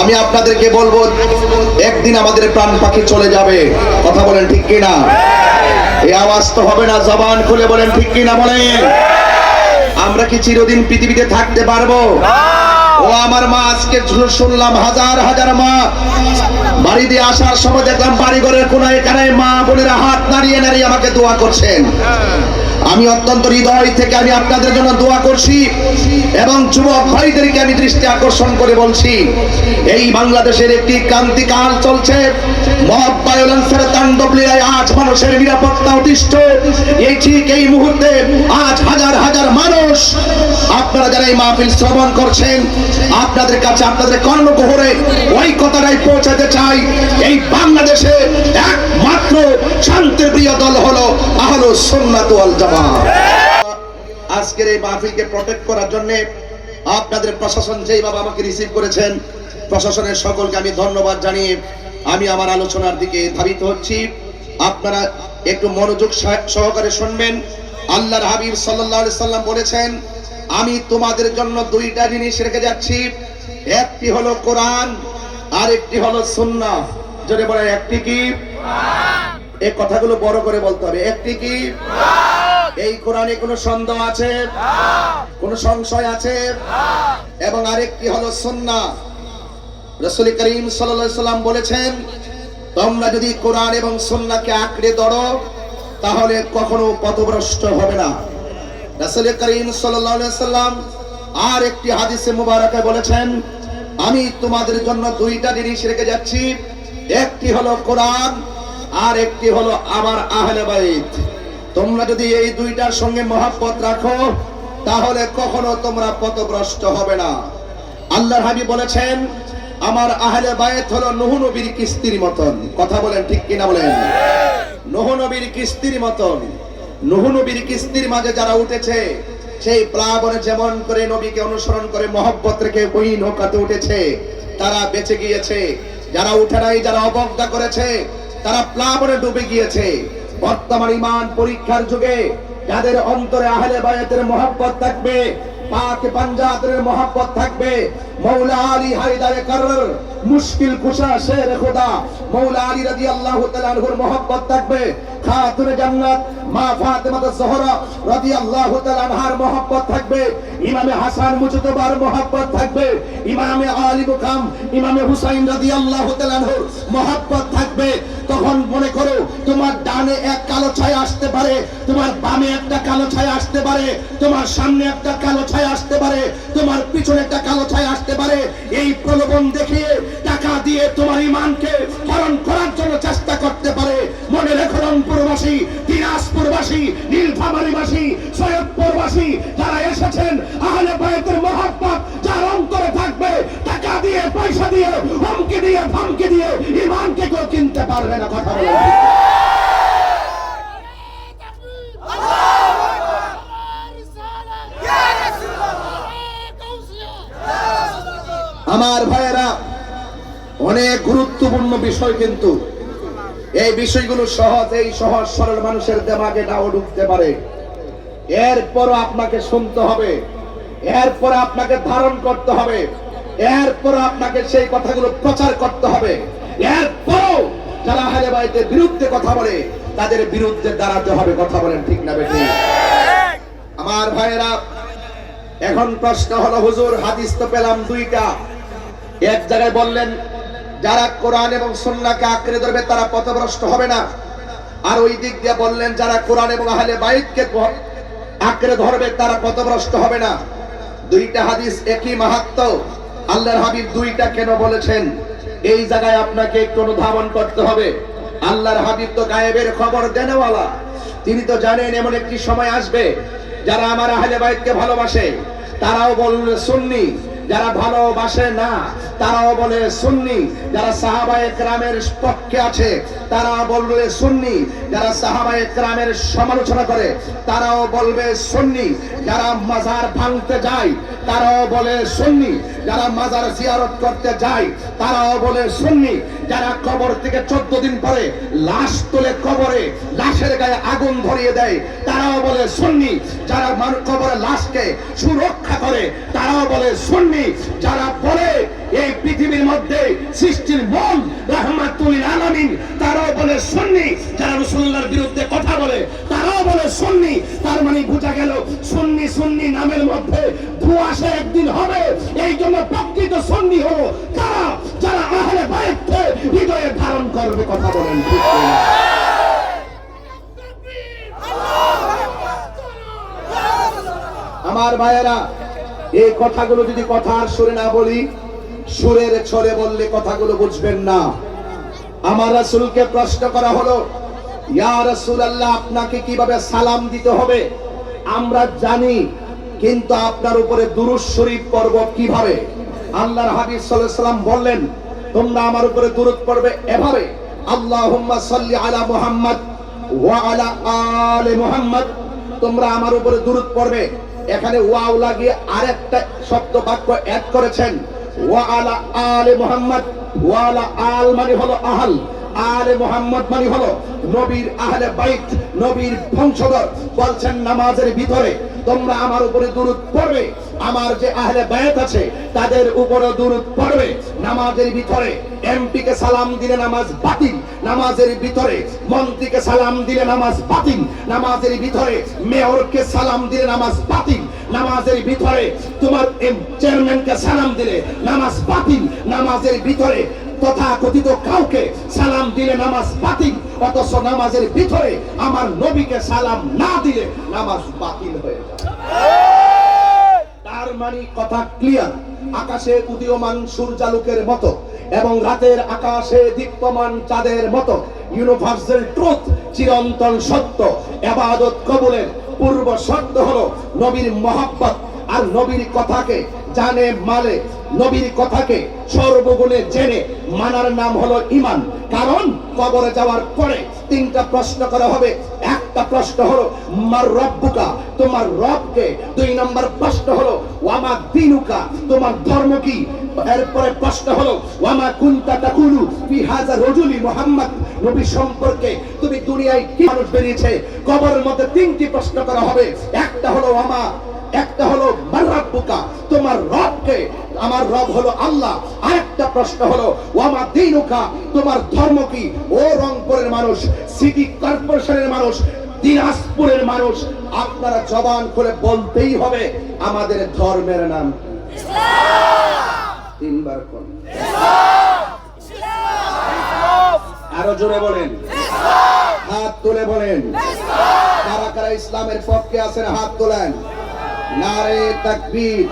আমি আপনাদেরকে বলব, একদিন আমাদের প্রাণ পাখি চলে যাবে। কথা বলেন ঠিক কিনা? এই আওয়াজ তো হবে না, জবান খুলে বলেন ঠিক কিনা বলেন? আমরা কি চিরদিন পৃথিবীতে থাকতে পারব? ও আমার মা, আজকে শুনলাম হাজার হাজার মা বাড়ি দিয়ে আসার সময় দেখলাম বাড়ি ঘরের কোন এখানে মা বোনেরা হাত নাড়িয়ে নাড়িয়ে আমাকে দোয়া করছেন। আমি অত্যন্ত হৃদয় থেকে আমি আপনাদের জন্য দোয়া করছি এবং যুবক ভাইদেরকে আমি দৃষ্টি আকর্ষণ করে বলছি, এই বাংলাদেশের একটি ক্রান্তিকাল চলছে। মব তাণ্ডব লীলায় আজ মানুষের নিরাপত্তা অতিষ্ঠ। এই ঠিক এই মুহূর্তে আজ হাজার হাজার মানুষ, আপনারা যারা এই মাহফিল শ্রবণ করছেন, আপনাদের কাছে আপনাদের কর্ণকোহরে ওই কথাটাই পৌঁছাতে চাই। এই বাংলাদেশে একমাত্র শান্তির প্রিয় দল হলো আহলো সুন্নাত ওয়াল জামাত। আজকের এই মাহফিলকে প্রটেক্ট করার জন্য আপনাদের প্রশাসন যেইভাবে আমাকে রিসিভ করেছেন, প্রশাসনের সকলকে আমি ধন্যবাদ জানিয়ে আমি আমার আলোচনার দিকে ধাবিত হচ্ছি। আপনারা একটু মনোযোগ সহ- সহকারে শুনবেন। আল্লাহর হাবিব আলাইহি সাল্লাম বলেছেন, আমি তোমাদের জন্য দুইটা জিনিস রেখে যাচ্ছি। একটি হলো কোরআন আর একটি হলো সুন্নাহ। যদি বলে একটি কি? এই কথাগুলো বড় করে বলতে হবে। একটি কি? এই কোরআনে কোনো সন্দেহ আছে? কোন সংশয় আছে? এবং আরেকটি হলো সুন্নাহ। রাসূল করিম সাল্লাম বলেছেন, তোমরা যদি কোরআন এবং সুন্নাহকে আঁকড়ে ধরো, তাহলে কখনো পথভ্রষ্ট হবে না। রাসূল করিম সাল্লাম আর একটি হাদিসে মুবারকে বলেছেন, আমি তোমাদের জন্য দুইটা জিনিস রেখে যাচ্ছি। একটি হলো কোরআন আর একটি হলো আমার আহলে বাইত। তোমরা যদি এই দুইটার সঙ্গে মহাব্বত রাখো, তাহলে কখনো তোমরা পথভ্রষ্ট হবে না। আল্লাহর হাবিব বলেছেন, আমার আহলে বায়েত হলো নুহ নবীর কিস্তির মতন। কথা বলেন ঠিক কিনা বলেন? নুহ নবীর কিস্তির মতন। নুহ নবীর কিস্তির মাঝে যারা উঠেছে, সেই প্লাবনে যেমন করে নবীকে অনুসরণ করে মহব্বত রেখে ওই নৌকাতে উঠেছে, তারা বেঁচে গিয়েছে। যারা উঠে নাই, যারা অবজ্ঞা করেছে তারা প্লাবনে ডুবে গিয়েছে। বর্তমান ইমান পরীক্ষার যুগে যাদের অন্তরে আহলে বায়াতের মহব্বত থাকবে, পাক পাঞ্জাবের মহব্বত থাকবে, মৌলা আলী হায়দারে কারর, মুশকিল কুশা শের খোদা, মৌলা আলী রাদিয়াল্লাহু তাআলার মহব্বত থাকবে। খাতুনে জান্নাত, মা ফাতেমা জোহরা রাদিয়াল্লাহু তাআলা আনহার থাকবে, ইমামে হাসান মুজতবার থাকবে, ইমামে আলী মুকাম, ইমামে হুসাইন রাদিয়াল্লাহু তাআলা আনহুর থাকবে। তখন মনে করো, তোমার ডানে এক কালো ছায়া আসতে পারে, তোমার বামে একটা কালো ছায়া আসতে পারে, তোমার সামনে একটা কালো ছায়া আসতে পারে, তোমার পিছনে একটা কালো ছায়া আসতে পারে। এই প্রলোভন দেখিয়ে টাকা দিয়ে তোমার ইমানকে হরণ করার জন্য চেষ্টা করতে পারে। মনে রেখো রংপুরবাসী দিনাজপুরবাসী, নীলফামারীবাসী, সৈয়দপুরবাসী, যারা এসেছেন, আহলে বায়তের মহাব্বত, যার অন্তরে থাকবে, টাকা দিয়ে, পয়সা দিয়ে, হুমকি দিয়ে ধমকি দিয়ে, ইমানকে কেউ কিনতে পারবে না কথা বলে। আমার ভাইয়েরা, অনেক গুরুত্বপূর্ণ বিষয় কিন্তু এই বিষয়গুলো সহজ, এই সহজ, সরল মানুষের দেমাগে নাও ঢুকতে পারে। এরপরও আপনাকে শুনতে হবে এরপর আপনাকে ধারণ করতে হবে এরপর আপনাকে সেই কথাগুলো প্রচার করতে হবে। এরপরও যারা হালে বাড়িতে বিরুদ্ধে কথা বলে, তাদের বিরুদ্ধে দাঁড়াতে হবে, কথা বলেন ঠিক না বেঠিক আমার ভাইয়েরা, এখন প্রশ্ন হলো, হুজুর, হাদিস তো পেলাম দুইটা। এক জায়গায় বললেন যারা কোরআন এবং সুন্নাহকে আঁকড়ে ধরবে, তারা পথভ্রষ্ট হবে না। আর ওই দিক দিয়ে বললেন, যারা কোরআন এবং আহলে বাইতকে আঁকড়ে ধরবে, তারা পথভ্রষ্ট হবে না। দুইটা হাদিস একই মাহাত্ম। আল্লাহর হাবিব দুইটা কেন বলেছেন? এই জায়গায় আপনাকে একটু অনুধাবন করতে হবে। আল্লাহর হাবিব তো গায়েবের খবর দেনওয়ালা। তিনি তো জানেন এমন একটি সময় আসবে, যারা আমার আহলে বাইতকে ভালোবাসে। তারাও বলবে, সুন্নি যারা ভালোবাসে না, তারাও বলে সুন্নি। যারা সাহাবায়ে ক্রামের পক্ষে আছে তারা বলবে সুন্নি। যারা সাহাবায়ে ক্রামের সমালোচনা করে, তারাও বলবে সুন্নি। যারা মাজার ভাঙতে যায়, তারাও বলে সুন্নি। যারা মাজার জিয়ারত করতে যায়, তারাও বলে সুন্নি। যারা কবর থেকে চোদ্দ দিন পরে লাশ তোলে কবরে, লাশের গায়ে আগুন ধরিয়ে দেয়, তারাও বলে সুন্নি। যারা মানুষ কবরে লাশকে সুরক্ষা করে, তারাও বলে সুন্নি। সুন্নি যারা বলে এই পৃথিবীর মধ্যে সৃষ্টির মন রহমাতুল আলামিন তারাও বলে সুন্নি যারা রসুল্লাহর বিরুদ্ধে কথা বলে তারাও বলে সুন্নি তার মানে বোঝা গেল সুন্নি সুন্নি নামের মধ্যে ধোঁয়াশা একদিন হবে। এই জন্য প্রকৃত সুন্নি হলো তারা যারা আহলে বাইতকে হৃদয়ে ধারণ করবে কথা বলেন আমার ভাইয়েরা এই কথাগুলো যদি কথার সুরে না বলি, সুরের ছড়ে বললে কথাগুলো বুঝবেন না। আমার রাসূলকে প্রশ্ন করা হলো, ইয়া রাসূলুল্লাহ, আপনাকে কীভাবে সালাম দিতে হবে? আমরা জানি, কিন্তু আপনার উপরে দুরূদ শরীফ পর্ব কীভাবে? আল্লাহর হাবিব সাল্লাম বললেন, তোমরা আমার উপরে দুরূদ পড়বে এভাবে সাল্লি আলা মুহাম্মদ ওয়া আলা আলে মুহাম্মদ তোমরা আমার উপরে দুরূদ পড়বে এখানে ওয়াও লাগিয়ে আরেকটা শব্দ বাক্য অ্যাড করেছেন। ওয়ালা আলে মোহাম্মদ, ওয়ালা আল মানে হলো আহল, আলে মোহাম্মদ মানে হলো নবীর আহলে বাইত, নবীর বংশধর। বলছেন নামাজের ভিতরে তোমরা আমার উপরে দুরূদ পড়বে। আমার যে আহলে বাইত আছে, তাদের উপরে দুরূদ পড়বে। নামাজের ভিতরে এমপি কে সালাম দিলে নামাজ বাতিল। নামাজের ভিতরে মন্ত্রীকে সালাম দিলে নামাজ বাতিল। নামাজের ভিতরে মেয়রকে সালাম দিলে নামাজ বাতিল। নামাজের ভিতরে তোমার চেয়ারম্যানকে সালাম দিলে নামাজ বাতিল। নামাজের ভিতরে তথা কথিত কাউকে সালাম দিলে নামাজ বাতিল, অথচ নামাজের ভিতরে আমার নবীকে সালাম না দিলে নামাজ বাতিল হয়ে যায়। তার মানে কথা ক্লিয়ার আকাশে উদীয়মান সূর্যালোকের মতো এবং রাতের আকাশে দীপ্তমান চাঁদের মতো ইউনিভার্সাল ট্রুথ চিরন্তন সত্য, এবাদত কবুলের পূর্ব শর্ত হলো নবীর মহাব্বত, আর নবীর কথাকে জানে মানে নবীর কথাকে সর্বগুণে জেনে মানার নাম হলো ইমান কারণ কবরে যাওয়ার পরে তিনটা প্রশ্ন করা হবে। একটা প্রশ্ন হলো, মার রব্বুকা? তোমার রবকে। দুই নম্বর প্রশ্ন হলো, ওয়ামা দিনুকা? তোমার ধর্ম কি? এরপরে প্রশ্ন হলো, ওয়ামা কুনতা তাকুলু ফি হাজা রজুলি মুহাম্মদ? নবী সম্পর্কে তুমি দুনিয়ায় কি মানুষ বেরিয়েছে? কবরের মধ্যে তিনটি প্রশ্ন করা হবে। একটা হলো, ওয়ামা একটা হলো মারাব্বুকা তোমার রবকে। আমার রব হলো আল্লাহ। আরেকটা প্রশ্ন হলো, ওয়ামা দিনুকা তোমার ধর্ম কি? ও রংপুরের মানুষ, সিটি কর্পোরেশনের মানুষ, দিনাজপুরের মানুষ, আপনারা জবান খুলে বলতেই হবে, আমাদের ধর্মের নাম। তিনবার কোন? আরও জোরে বলেন। হাত তুলে বলেন। কারা কারা ইসলামের পক্ষে আছেন, হাত তোলেন। নারে তাকবীর।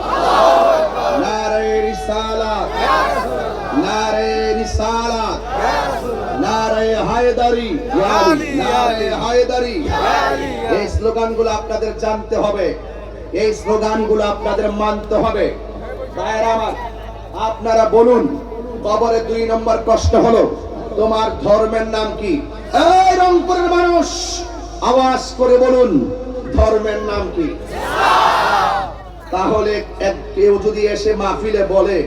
নারে রিসালাত নারে রিসালাত নারে হায়দারি। নারে হায়দারি। এই স্লোগানগুলো আপনাদের জানতে হবে। এই স্লোগানগুলো আপনাদের মানতে হবে। ভাইয়েরা আমার, আপনারা বলুন, কবরে দুই নম্বর প্রশ্ন হলো? তোমার ধর্মের নাম কি? এই রংপুরের মানুষ, আওয়াজ করে বলুন, ধর্মের নাম কি? তাহলে কেউ যদি এসে মাহফিলে বলে,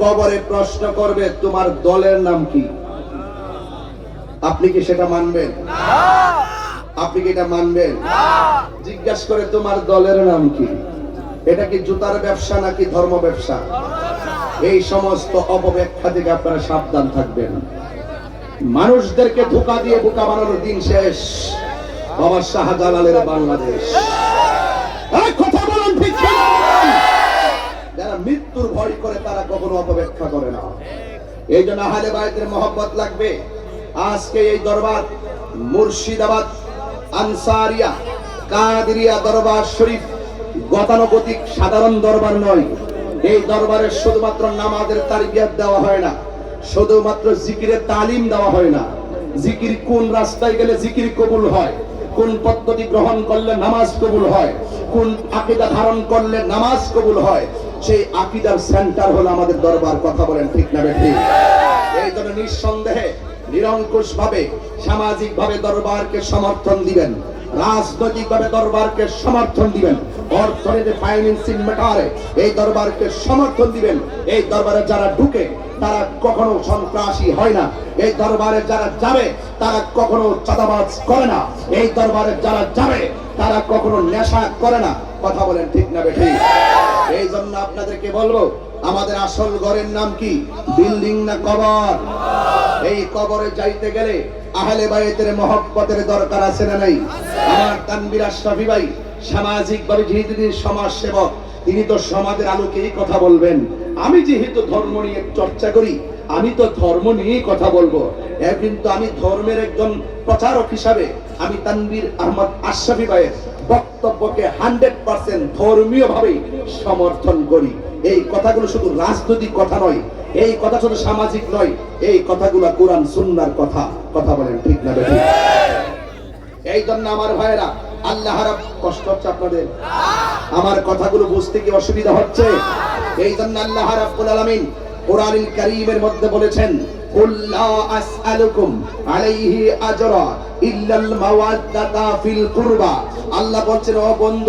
কবরে প্রশ্ন করবে, তোমার দলের নাম কি? আপনি কি সেটা মানবেন? আপনি কি এটা মানবেন? জিজ্ঞাসা করে, তোমার দলের নাম কি? এটা কি জুতার ব্যবসা নাকি ধর্ম ব্যবসা? এই সমস্ত অপব্যাখ্যা থেকে আপনারা সাবধান থাকবেন। মানুষদেরকে ধোকা দিয়ে বোকা বানানোর দিন শেষ। বাবা শাহজালালের বাংলাদেশ এই কথা বলুন ঠিক কিনা? যারা মৃত্যুর ভয় কখনো অপব্যাখ্যা করে না। এই জন্য আহলে বাইতের মহব্বত লাগবে। আজকে এই দরবার মুর্শিদাবাদ, আনসারিয়া, কাদিরিয়া দরবার শরীফ গতানুগতিক সাধারণ দরবার নয়। এই দরবারে শুধুমাত্র নামাজের তারিবিয়াত দেওয়া হয় না, শুধুমাত্র জিকিরের তালিম দেওয়া হয় না। জিকির কোন রাস্তায় গেলে জিকির কবুল হয়? কোন পদ্ধতি গ্রহণ করলে নামাজ কবুল হয়? কোন আকিদা ধারণ করলে নামাজ কবুল হয়? সেই আকিদার সেন্টার হলো আমাদের দরবার, কথা বলেন ঠিক না ঠিক এই জন্য নিঃসন্দেহে নিরঙ্কুশ ভাবে সামাজিক ভাবে দরবারকে সমর্থন দিবেন রাজনৈতিক ভাবে দরবারকে সমর্থন দিবেন এই দরবারকে সমর্থন দিবেন। এই দরবারে যারা ঢুকে, তারা কখনো সন্ত্রাসী হয় না। এই দরবারে যারা যাবে, তারা কখনো চাঁদাবাজ করে না। এই দরবারে যারা যাবে, তারা কখনো নেশা করে না। কথা বলেন ঠিক না ঠিক এই জন্য আপনাদেরকে বলব, আমাদের আসল ঘরের নাম কি? বিল্ডিং না কবর? এই কবরে যাইতে গেলে আহলে বাইতের মহব্বতের দরকার আছে না নাই? আমার তানবির আশরাফি ভাই সামাজিক ভাবে যেহেতু তিনি সমাজ সেবক তিনি তো সমাজের আলোকেই কথা বলবেন। আমি যেহেতু ধর্ম নিয়ে চর্চা করি, আমি তো ধর্ম নিয়েই কথা বলব। কিন্তু আমি ধর্মের একজন প্রচারক হিসাবে আমি তানবির আহমদ আশরাফি ভাইয়ের বক্তব্যকে হান্ড্রেড পার্সেন্ট ধর্মীয় ভাবে সমর্থন করি। এই কথাগুলো শুধু রাজনৈতিক কথা নয়, এই কথা শুধু সামাজিক নয়, এই কথাগুলো কোরআন সুন্নার কথা কথা বলেন ঠিক না এই জন্য আমার ভাইয়েরা, আল্লাহ কষ্ট হচ্ছে আপনাদের। আমার কথাগুলো বুঝতে কি অসুবিধা হচ্ছে? এই জন্য আল্লাহ রাব্বুল আলামিন কোরআনুল কারীমের মধ্যে বলেছেন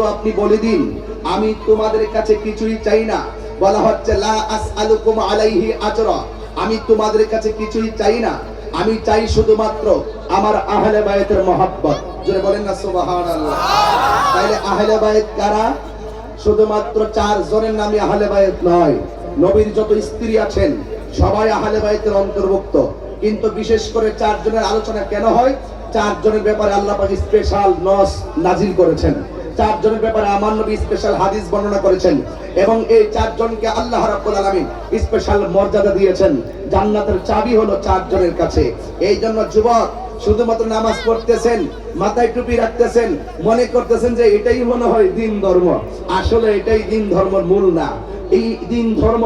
আপনি বলে দিন। আমি তোমাদের কাছে কিছুই চাই না। বলা হচ্ছে আমি তোমাদের কাছে কিছুই চাই না। আমি চাই শুধুমাত্র আমার আহলে বায়তের মহাব্বত। বলেন শুধুমাত্র চার জনের নামে আহলে বায়ত নয়। নবীর যত স্ত্রী আছেন সবাই আহলে বায়তের অন্তর্ভুক্ত। কিন্তু বিশেষ করে চার জনের আলোচনা কেন হয়? চার জনের ব্যাপারে আল্লাহ পাক স্পেশাল নস নাজিল করেছেন। চারজনের ব্যাপারে আমার নবী স্পেশাল হাদিস বর্ণনা করেছেন। এবং এই চারজনকে আল্লাহ রাব্বুল আলামিন স্পেশাল মর্যাদা দিয়েছেন। জান্নাতের চাবি হলো চারজনের কাছে। এই জন্য যুবক, শুধুমাত্র নামাজ পড়তেছেন, মাথায় টুপি রাখতেছেন, মনে করতেছেন যে এটাই মনে হয় দিন ধর্ম। আসলে এটাই দিন ধর্মের মূল না। এই দিন ধর্ম,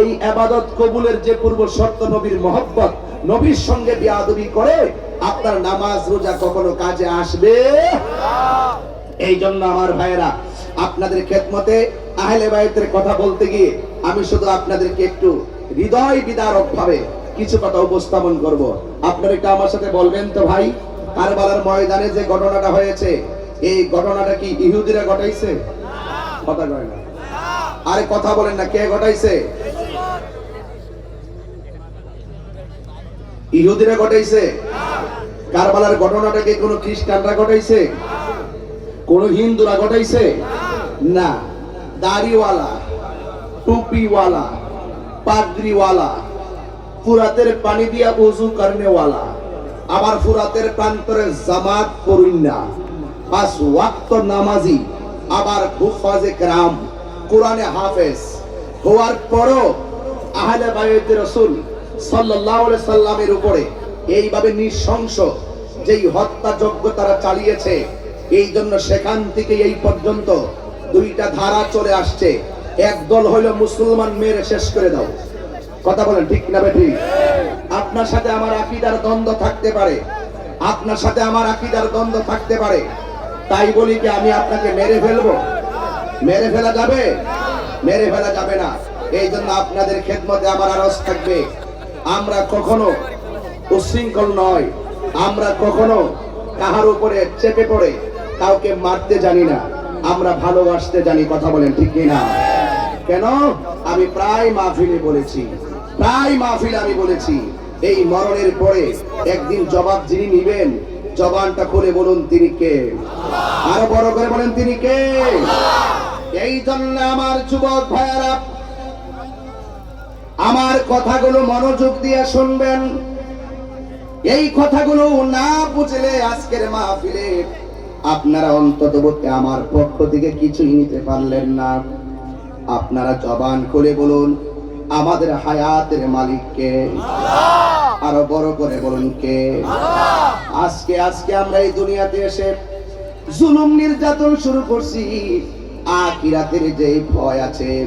এই আবাদত কবুলের যে পূর্ব শর্ত নবীর মহব্বত, নবীর সঙ্গে বিয়াদবি করে আপনার নামাজ, রোজা কখনো কাজে আসবে? এই জন্য আমার ভাইয়েরা, আপনাদের খেদমতে আহলে বায়তের কথা বলতে গিয়ে আমি শুধু আপনাদেরকে একটু হৃদয় বিদারক ভাবে কিছু কথা উপস্থাপন করব। আপনারা একটু আমার সাথে বলবেন তো ভাই, কারবালার ময়দানে যে ঘটনাটা হয়েছে, এই ঘটনাটা কি ইহুদিরা ঘটাইছে? কথা কয় না। আরে কথা বলেন না, কে ঘটাইছে? ইহুদিরা ঘটাইছে? কারবালার ঘটনাটাকে কোন খ্রিস্টানরা ঘটাইছে? কোন হিন্দুরা ঘটাইছে? না। দাড়িওয়ালা, টুপিওয়ালা, পাগড়িওয়ালা, ফুরাতের পানি দিয়া বজু কর্মেওয়ালা আবার ফুরাতের প্রান্তরে জামাত করুন না পাঁচ ওয়াক্ত নামাজি, আবার খুফাজে গ্রাম কোরআনে হাফেজ। হওয়ার পরও আহলে বায়তের রাসূল আলাইহি সাল্লামের উপরে এইভাবে নৃশংস যেই হত্যাযজ্ঞ তারা চালিয়েছে এই জন্য সেখান থেকে এই পর্যন্ত দুইটা ধারা চলে আসছে। এক দল হইল মুসলমান মেরে শেষ করে দাও। কথা বলেন ঠিক না ঠিক আপনার সাথে আমার আকিদার দ্বন্দ্ব থাকতে পারে। আপনার সাথে আমার আকিদার দ্বন্দ্ব থাকতে পারে। তাই বলি কি আমি আপনাকে মেরে ফেলব? মেরে ফেলা যাবে? মেরে ফেলা যাবে না। এই জন্য আপনাদের খেদমতে আমার আরজ থাকবে। আমরা কখনো উশৃঙ্খল নয়। আমরা কখনো কাহার উপরে চেপে পড়ে, কাউকে মারতে জানি না। আমরা ভালোবাসতে জানি, কথা বলেন ঠিক না কেন? আমি প্রায় মাহফিলে বলেছি। প্রায় মাহফিল আমি বলেছি, এই মরণের পরে একদিন জবাব যিনি নিবেন, জবানটা খুলে বলুন তিনি কে? আরও বড় করে বলেন তিনি কে? এই জন্য আমার যুবক ভাইয়ারা, আমার কথাগুলো মনোযোগ দিয়ে শুনবেন। এই কথাগুলো না বুঝলে আজকের মাহফিলে আপনারা অন্তত আমার পক্ষ থেকে কিছুই নিতে পারলেন না। আপনারা জবান করে বলুন, আমাদের হায়াতের মালিককে আরও বড় করে বলুন কে? আজকে আজকে আমরা এই দুনিয়াতে এসে জুলুম নির্যাতন শুরু করছি। আকিরাতের যে ভয় আছে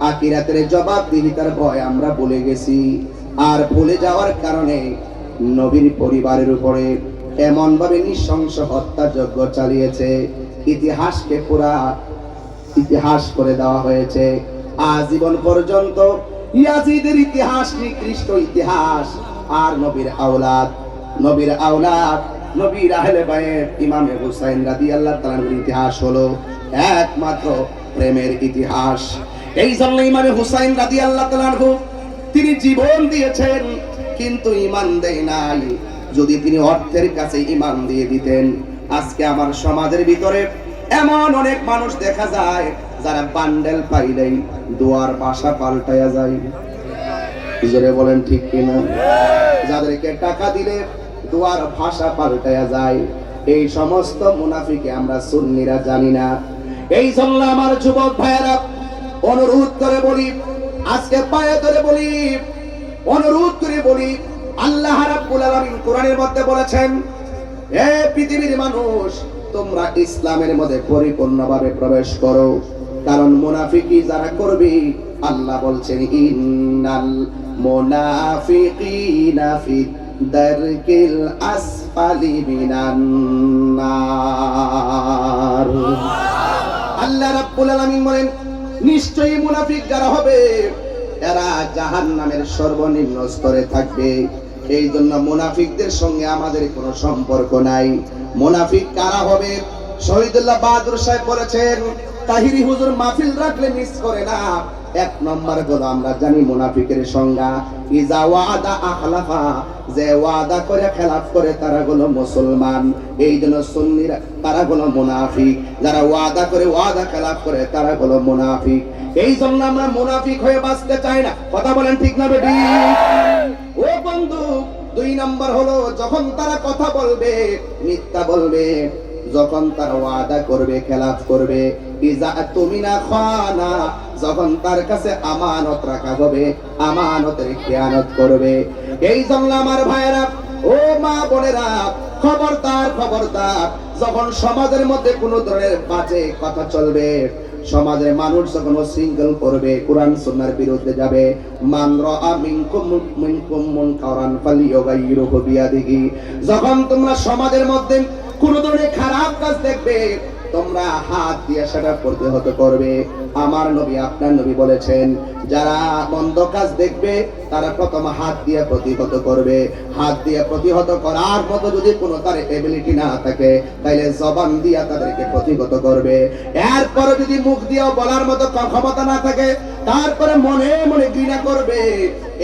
আকিরাতের জবাবদিহিতার ভয় আমরা বলে গেছি। আর বলে যাওয়ার কারণে নবীর পরিবারের উপরে এমন ভাবে নৃশংস হত্যাযজ্ঞ চালিয়েছে। ইতিহাসকে পুরা ইতিহাস করে দেওয়া হয়েছে। আজীবন পর্যন্ত ইয়াজিদের ইতিহাস, নিকৃষ্ট ইতিহাস, আর নবীর আওলাদ নবীর আওলাদ, নবীর আহলে বাইত ইমামে হুসাইন রাদিয়াল্লাহু তাআলার ইতিহাস হলো একমাত্র প্রেমের ইতিহাস। এই জন্য ইমামে হুসাইন রাদিয়াল্লাহু তাআলাহু তিনি জীবন দিয়েছেন, কিন্তু ইমান দেয় নাই। যদি তিনি অর্থের কাছে ইমান দিয়ে দিতেন, আজকে আমার সমাজের ভিতরে এমন অনেক মানুষ দেখা যায়, যারা বান্ডেল পাইলেই দুয়ার বাসা পাল্টায়া যায়। জোরে বলেন ঠিক কিনা? যাদেরকে টাকা দিলে দুয়ার ভাষা পাল্টায়া যায়। এই সমস্ত মুনাফিকে আমরা সুন্নিরা জানি না। এই জন্য আমার যুবক ভাইয়েরা, অনুরোধ করে বলি, আজকে পায়ে ধরে বলি, অনুরোধ করে বলি, আল্লাহ রাব্বুল আলামিন কোরআনের মধ্যে বলেছেন হে পৃথিবীর মানুষ, তোমরা ইসলামের মধ্যে পরিপূর্ণভাবে প্রবেশ করো। কারণ মুনাফিকি যারা করবে, আল্লাহ বলছেন, ইন্নাল মুনাফিকিনা ফি দারকিল আসফালি মিনান নার। আল্লাহ রাব্বুল আলামিন বলেন, নিশ্চয়ই মুনাফিক যারা হবে, এরা জাহান্নামের সর্বনিম্ন স্তরে থাকবে। এই জন্য মুনাফিকদের সঙ্গে আমাদের কোনো সম্পর্ক নাই। মুনাফিক কারা হবে? শহীদুল্লাহ বাহাদুর সাহেব বলেছেন, তাহিরি হুজুর মাহফিল রাখলে মিস করে না। এক নম্বর হলো আমরা জানি মুনাফিকের সংজ্ঞা, ইজা ওয়াদা আখলাফা যে ওয়াদা করে খেলাফ করে তারা হলো মুসলমান। এই জন্য সুন্নিরা, তারা হলো মুনাফিক। যারা ওয়াদা করে ওয়াদা খেলাফ করে, তারা হলো মুনাফিক। এই জন্য আমরা মুনাফিক হয়ে বাঁচতে চাই না। কথা বলেন ঠিক না বেটি? ও বন্ধু, দুই নম্বর হলো, যখন তারা কথা বলবে, মিথ্যা বলবে, যখন তারা ওয়াদা করবে, খেলাফ করবে যখন তার কাছে আমানত রাখা হবে, আমানতের খেয়ানত করবে। এই জন্য আমার ভাইয়েরা, ও মা বোনেরা, খবরদার খবরদার, যখন সমাজের মধ্যে কোনো ধরনের বাজে কথা চলবে, সমাজের মানুষ যখন শৃঙ্খল করবে, কোরআন সুন্নাহর বিরুদ্ধে যাবে, মান যখন তোমরা সমাজের মধ্যে কোন ধরনের খারাপ কাজ দেখবে তোমরা হাত দিয়ে সেটা প্রতিহত করবে। আমার নবী আপনার নবী বলেছেন যারা মন্দ কাজ দেখবে, তারা প্রথম হাত দিয়ে প্রতিহত করবে। হাত দিয়ে প্রতিহত করার মতো যদি কোনো তার এবিলিটি না থাকে তাহলে জবান দিয়া তাদেরকে প্রতিহত করবে। এরপরে যদি মুখ দিয়েও বলার মতো ক্ষমতা না থাকে, তারপরে মনে মনে ঘৃণা করবে।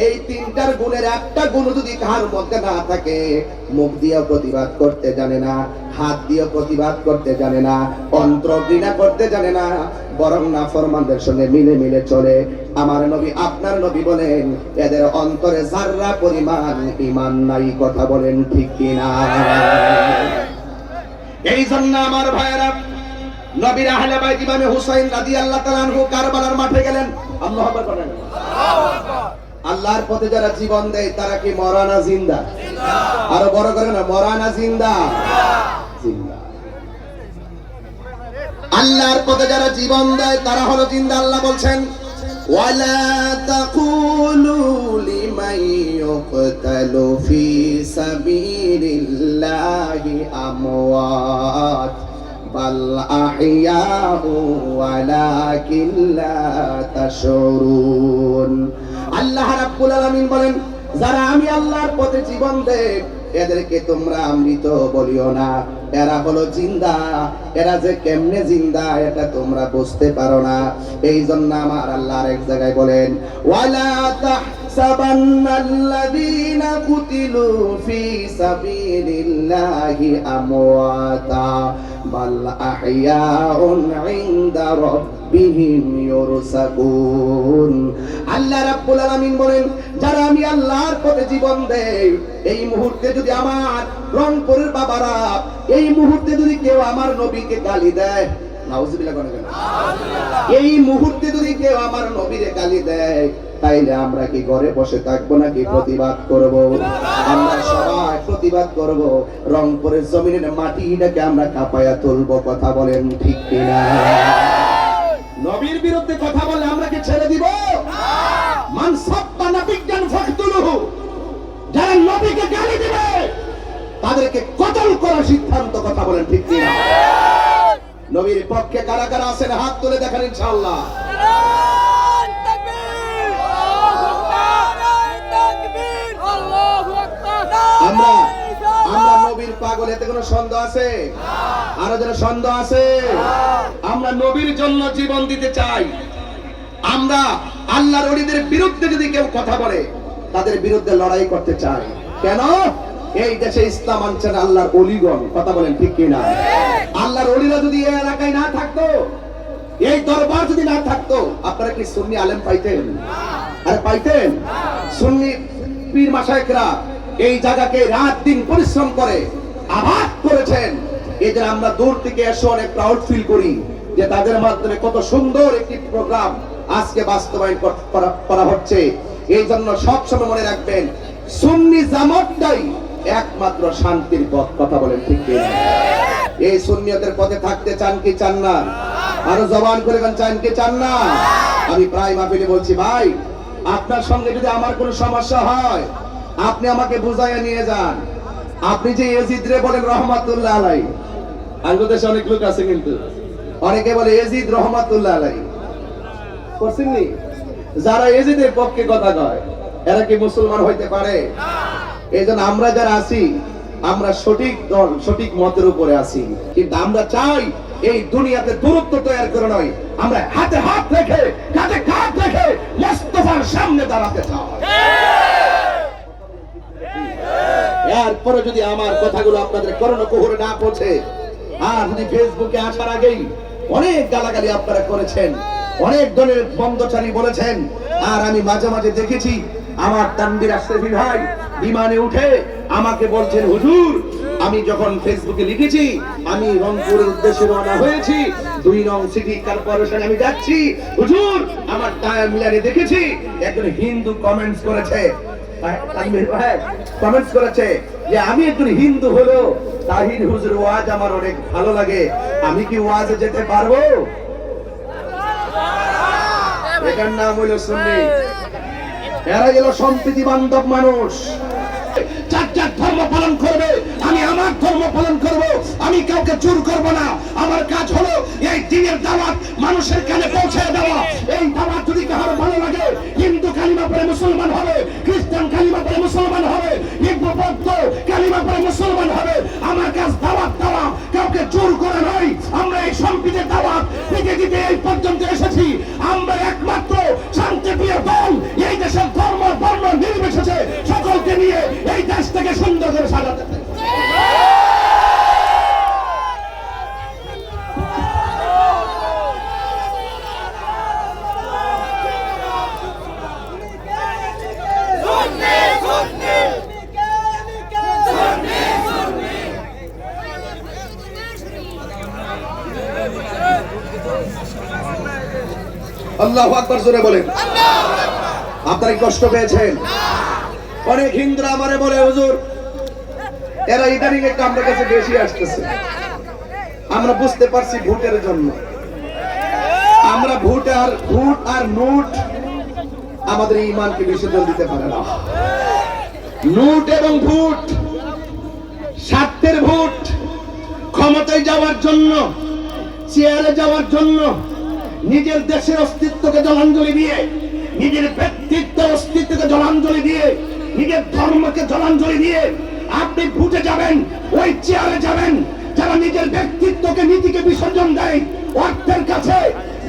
এই তিনটার গুণের একটা গুণ যদি কার মধ্যে না থাকে, মুখ দিয়ে প্রতিবাদ করতে জানে না, হাত দিয়ে প্রতিবাদ করতে জানে না, অন্ত্র ঘৃণা করতে জানে না, বরং না ফরমানদের সঙ্গে মিলে মিলে চলে। আমার নবী, আপনার নবী বলেন, এদের অন্তরে জাররা পরিমাণ ইমান নাই, কথা বলেন ঠিক কিনা? এই জন্য আমার ভাইয়েরা, নবীর আহলে বাইত ইমামে হুসাইন রাদিয়াল্লাহু তাআলা আনহু কারবালার মাঠে গেলেন। আল্লাহু আকবার বলেন। আল্লাহর পথে যারা জীবন দেয়, তারা কি মরানা জিন্দা? আরও বড় করে না, মরানা জিন্দা? জিন্দা। আল্লাহর পথে যারা জীবন দেয়, তারা হলো জিন্দা, আল্লাহ বলছেন ওয়ালা তাকুলু লিমান ইউকতালু ফি সাবিলিল্লাহি আমওয়াত বাল আহইয়াউ ওয়ালাকিন লা তাশউরুন আল্লাহ রাব্বুল আলামিন বলেন, যারা আমি আল্লাহর পথে জীবন দেয় এদেরকে তোমরা মৃত বলিও না। এরা হলো জিন্দা। এরা যে কেমনে জিন্দা, এটা তোমরা বুঝতে পারো না। এই জন্য আমার আল্লাহ এক জায়গায় বলেন, ওয়ালা তাহসাবান্নাল্লাযীনা কুতিলু ফি সাবিলিল্লাহি আমওয়াতা, বাল আহইয়াউন ইনদা রাব্বিহিম ইউরসাকুন। আল্লাহ রাব্বুল আলামিন বলেন যারা আমি আল্লাহর পথে জীবন দেই এই মুহূর্তে যদি আমার রংপুরের বাবারা এই মুহূর্তে যদি কেউ আমার নবীকে গালি দেয় এই মুহূর্তে যদি কেউ আমার নবীরে গালি দেয় তাইলে আমরা কি ঘরে বসে থাকব নাকি প্রতিবাদ করব? আমরা সবাই প্রতিবাদ করব। রংপুরের জমিনের মাটিটাকে আমরা কাপায়া তুলবো কথা বলেন ঠিক কিনা? মান সাব্বা নাবিজ্ঞান ফাকতুলুহু যারা নবীকে গালি দিবে তাদেরকে কতল করার সিদ্ধান্ত কথা বলেন ঠিক কিনা? নবীর পক্ষে কারা কারা আছেন হাত তুলে দেখেন ইনশাআল্লাহ। আমরা আমরা নবীর পাগল এতে কোনো সন্দেহ আছে? আরও যেন সন্দেহ আছে? আমরা নবীর জন্য জীবন দিতে চাই। আমরা আল্লাহর অলিদের বিরুদ্ধে যদি কেউ কথা বলে, তাদের বিরুদ্ধে লড়াই করতে চাই কেন? এই দেশে ইসলাম আনছেন আল্লাহর অলিগণ কথা বলেন ঠিক কিনা? আল্লাহর অলিরা যদি এই এলাকায় না থাকতো, এই দরবার যদি না থাকতো, আপনারা কি সুন্নি আলেম পাইতেন? আরে পাইতেন? সুন্নি পীর মাসায়করা এই জায়গাকে রাত দিন পরিশ্রম করে আবাদ করেছেন। যে আমরা দূর থেকে এসে অনেক প্রাউড ফিল করি যে তাদের মাধ্যমে কত সুন্দর একটি প্রোগ্রাম আজকে বাস্তবায়ন কর- হচ্ছে। এই জন্য সবসময় মনে রাখবেন সুন্নি জামাতটাই একমাত্র শান্তির পথ। কথা বলেন ঠিক এই সুন্নিয়তের পথে থাকতে চান কি চান না? আরও জবান করে চান কি চান না? আমি প্রায় মাহফিলে বলছি ভাই আপনার সঙ্গে যদি আমার কোনো সমস্যা হয় আপনি আমাকে বুঝাইয়া নিয়ে যান। আপনি যে এজিদ রে বলেন রহমাতুল্লাহ আলাই বাংলাদেশে অনেক লোক আছে কিন্তু। অনেকে বলে এজিদ রহমাতুল্লাহ আলাই করছেননি যারা এজিদের পক্ষে কথা কয়, এরা কি মুসলমান হইতে পারে? এই আমরা যারা আছি, আমরা সঠিক দল, সঠিক মতের উপরে আছি। কিন্তু আমরা চাই এই দুনিয়াতে দূরত্ব তৈরি করে নয়। আমরা হাতে হাত রেখে, কাঁধে কাঁধ রেখে মোস্তফার সামনে দাঁড়াতে চাই। এরপরে যদি আমার কথাগুলো আপনাদের করোনা কুহুরে না পৌঁছে, আর যদি ফেসবুকে আসার আগেই অনেক গালাগালি আপনারা করেছেন অনেক দলের বন্ধচারী বলেছেন, আর আমি মাঝে মাঝে দেখেছি, আমার তানবির আশরাফি ভাই বিমানে উঠে আমাকে বলছেন, হুজুর, আমি যখন ফেসবুকে লিখেছি, আমি রংপুরের উদ্দেশ্যে রওনা হয়েছি, দুই নং সিটি কর্পোরেশন আমি যাচ্ছি, হুজুর, আমার টায়ার মিলারে দেখেছি, একজন হিন্দু কমেন্টস করেছে কমেন্টস করেছে যে, আমি একজন হিন্দু হলো তাহির হুজুর ওয়াজ আমার অনেক ভালো লাগে, আমি কি ওয়াজে যেতে পারব? এটার নাম হইল সুন্নি। এরা গেল সম্প্রীতি বান্ধব মানুষ। যার যার ধর্ম পালন করবে, আমি আমার ধর্ম পালন করব, আমি কাউকে করব না। আমার কাজ হলো এই দিনের দাওয়াত মানুষের কানে পৌঁছে দেওয়া। এই দাওয়াত যদি কারও ভালো লাগে, হিন্দু কালিমা পরে মুসলমান হবে, খ্রিস্টান কালিমা পরে মুসলমান হবে হিন্দু বৌদ্ধ কালিমা পরে মুসলমান হবে। আমার কাজ দাওয়াত দেওয়া, কাউকে করে নয়। আমরা এই সম্প্রীতির দাওয়াত দিতে এই পর্যন্ত এসেছি। আমরা একমাত্র শান্তিপ্রিয় দল এই দেশের ধর্ম বর্ণ নির্বিশেষে সকলকে নিয়ে এই দেশটাকে সুন্দর করে সাজাতে চাই। আল্লাহ আকবর জোরে বলেন। আপনারা কষ্ট পেয়েছেন? অনেক হিন্দুরা আমারে বলে, হুজুর, এরা ইদানিং একটু আমাদের কাছে বেশি আসতেছে। আমরা বুঝতে পারছি ভোটের জন্য। আমরা ভোট আর ভোট আর নোট আমাদের ইমানকে বিসর্জন দিতে পারে না। নোট এবং ভোট, স্বার্থের ভোট, ক্ষমতায় যাওয়ার জন্য, চেয়ারে যাওয়ার জন্য নিজের দেশের অস্তিত্বকে জলাঞ্জলি দিয়ে, নিজের ব্যক্তিত্ব অস্তিত্বকে জলাঞ্জলি দিয়ে, নিজের ধর্মকে জলাঞ্জলি দিয়ে আপনি ভুটে যাবেন, ওই চেয়ারে যাবেন, যারা নিজের ব্যক্তিত্বকে নীতিকে বিসর্জন দেয়, অর্থের কাছে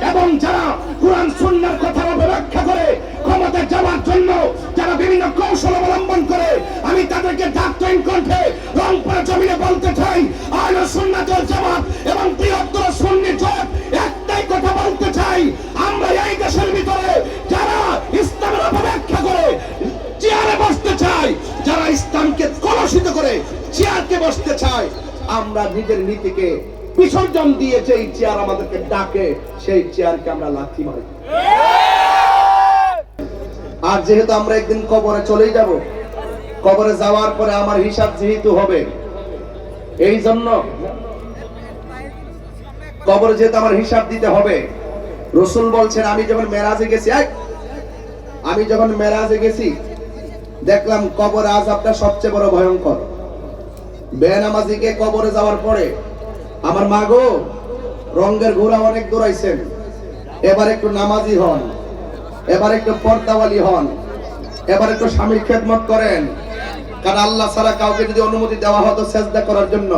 এবং যারা কোরআন, সুন্নার কথা অপব্যাখ্যা করে ক্ষমতায় যাওয়ার জন্য যারা বিভিন্ন কৌশল অবলম্বন করে, আমি তাদেরকে ডাক্তারিন কণ্ঠে রংপুরের জমিনে বলতে চাই আলো সুন্নাতের জামাত এবং বৃহত্তর সুন্নি জোট একটাই কথা বলতে চাই, আমরা এই দেশের ভিতরে যারা ইসলামের অপব্যাখ্যা করে চেয়ারে বসতে চাই, যারা ইসলামকে কলুষিত করে চেয়ারকে বসতে চায়, আমরা নিজের নীতিকে বিসর্জন দিয়ে যেই চেয়ার আমাদেরকে ডাকে, সেই চেয়ারকে আমরা লাথি মারি। আর যেহেতু আমরা একদিন কবরে চলেই যাব, কবরে যাওয়ার পরে আমার হিসাব যেহেতু হবে, এই জন্য কবরে যেহেতু আমার হিসাব দিতে হবে, রসুল বলছেন, আমি যখন মেরাজে গেছি আমি যখন মেরাজে গেছি, দেখলাম কবর আজ আপনার সবচেয়ে বড় ভয়ঙ্কর। বেনামাজিকে কবরে যাওয়ার পরে আমার মা গো রঙ্গের ঘোড়া অনেক দৌড়াইছেন। এবার একটু নামাজি হন, এবার একটু পর্দাওয়ালি হন, এবার একটু স্বামীর খেদমত করেন। কারণ আল্লাহ ছাড়া কাউকে যদি অনুমতি দেওয়া হতো সেজদা করার জন্য,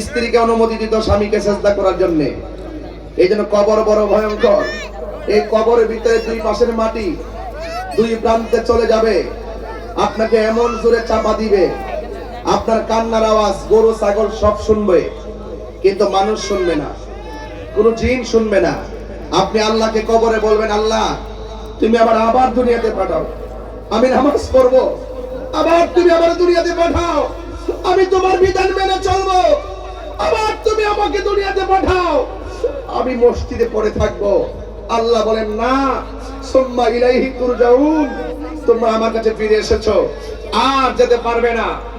স্ত্রীকে অনুমতি দিত স্বামীকে সেজদা করার জন্য। এই জন্য কবর বড় ভয়ঙ্কর। এই কবরের ভিতরে দুই পাশের মাটি, দুই প্রান্তে চলে যাবে। আপনাকে এমন জোরে চাপা দিবে। আপনার কান্নার আওয়াজ, গরু, ছাগল সব শুনবে। কিন্তু মানুষ শুনবে না। কোনো জিন শুনবে না। আপনি আল্লাহকে কবরে বলবেন, আল্লাহ, তুমি আবার আবার দুনিয়াতে পাঠাও। আমি নামাজ পড়ব। আবার তুমি আবার দুনিয়াতে পাঠাও। আমি তোমার বিধান মেনে চলবো। আবার তুমি আমাকে দুনিয়াতে পাঠাও। আমি মসজিদে পড়ে থাকব। আল্লাহ বলেন, না। সুম্মা ইলাইহি তুরজাউন। তোমরা আমার কাছে ফিরে এসেছ। আর যেতে পারবে না।